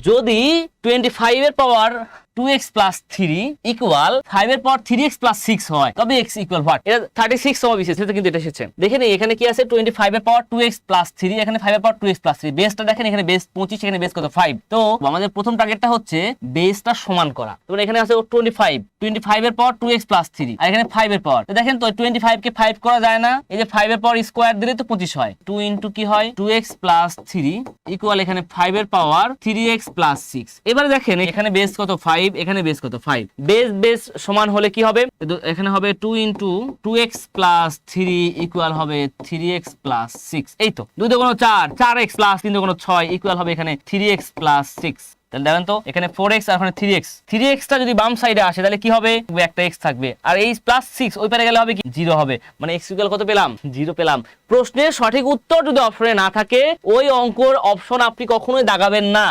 যদি twenty five এর power two x plus three equal power three x plus six হয়। তবে equal এটা কিন্তু এটা এসেছে। দেখে নিই এখানে কি আছে? টোয়েন্টি ফাইভ এর পাওয়ার টু এক্স থ্রি এখানে ফাইভ এর power two x plus three বেসটা দেখেন, এখানে বেস পঁচিশ, এখানে বেস কত? তো আমাদের প্রথম টার্গেটটা হচ্ছে বেসটা সমান করা। তো এখানে আছে টোয়েন্টি ফাইভ টোয়েন্টি ফাইভ এর power two x plus three আর এখানে ফাইভ এর পাওয়ার দেখেন তো টোয়েন্টি ফাইভ কে ফাইভ করা যায় না। এই যে ফাইভ এর পাওয়ার স্কোয়ার দিলে তো পঁচিশ হয়। টু ইন্টু কি হয়? Two x plus three equal এখানে ফাইভ এর power three x plus six এবারে দেখেন এখানে বেস কত? ফাইভ এখানে বেস কত? ফাইভ বেস বেস সমান হলে কি হবে? এখানে হবে two into two x plus three equal হবে থ্রি এক্স প্লাস সিক্স এই তো, দুই কোনো চার চার এক্স প্লাস তিন কোনো ছয় ইকুয়াল হবে এখানে থ্রি এক্স প্লাস সিক্স তাহলে দেখেন তো, এখানে ফোর এক্স আর ওখানে থ্রি এক্স থ্রি এক্সটা যদি বাম সাইডে আসে, তাহলে কি হবে? একটা এক্স থাকবে। আর এই প্লাস সিক্স ওই পারে গেলে হবে কি? জিরো হবে। মানে এক্স ইকুয়াল কত পেলাম? জিরো পেলাম। প্রশ্নের সঠিক উত্তর যদি অপশনে না থাকে, ওই অঙ্কর অপশন আপনি কখনোই দাগাবেন না।